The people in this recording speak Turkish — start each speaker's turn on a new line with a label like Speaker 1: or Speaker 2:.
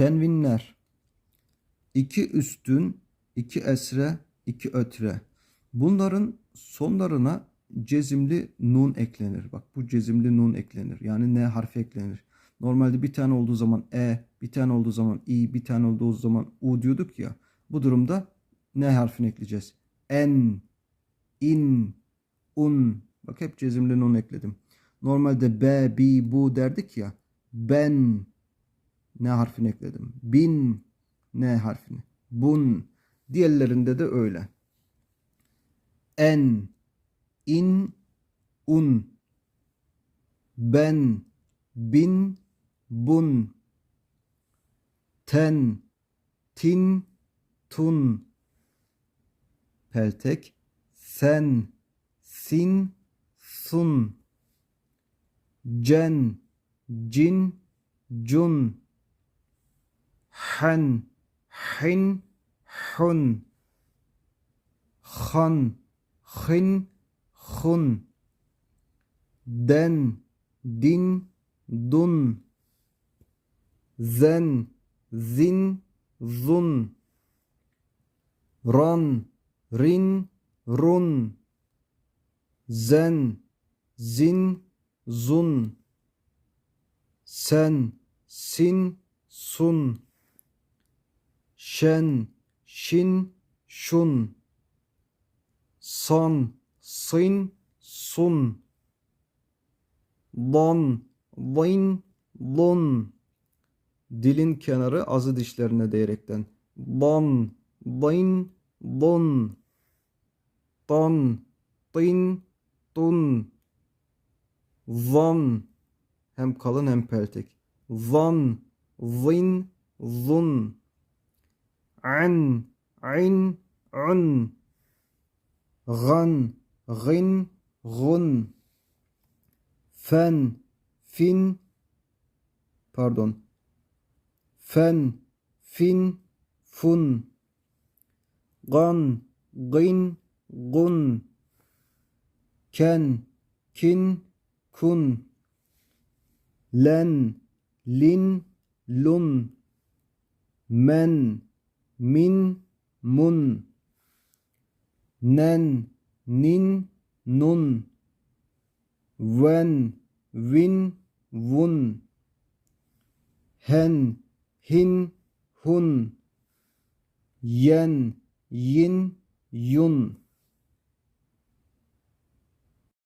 Speaker 1: Tenvinler. İki üstün, iki esre, iki ötre. Bunların sonlarına cezimli nun eklenir. Bak bu cezimli nun eklenir. Yani n harfi eklenir. Normalde bir tane olduğu zaman e, bir tane olduğu zaman i, bir tane olduğu zaman u diyorduk ya. Bu durumda n harfini ekleyeceğiz. En, in, un. Bak hep cezimli nun ekledim. Normalde be, bi, bu derdik ya. Ben ne harfini ekledim. Bin ne harfini. Bun. Diğerlerinde de öyle. En, in, un. Ben, bin, bun. Ten, tin, tun. Peltek, sen, sin, sun. Cen, cin, cun. Hen, hin, hun. Han, hin, hun. Den, din, dun. Zen, zin, zun. Ran, rin, run. Zen, zin, zun. Sen, sin, sun. Şen, şin, şun. San, sin, sun. Don, din, lun. Dilin kenarı azı dişlerine değerekten. Don, din, lun. Ton, tin, tun. Zon, hem kalın hem peltek. Zon, zin, zun. An, in, un. Gan, gin, gun. Fen, fin, pardon. Fen, fin, fun. Gan, gin, gun. Ken, kin, kun. Len, lin, lun. Men, min, mun. Nen, nin, nun. Wen, win, wun. Hen, hin, hun. Yen, yin, yun.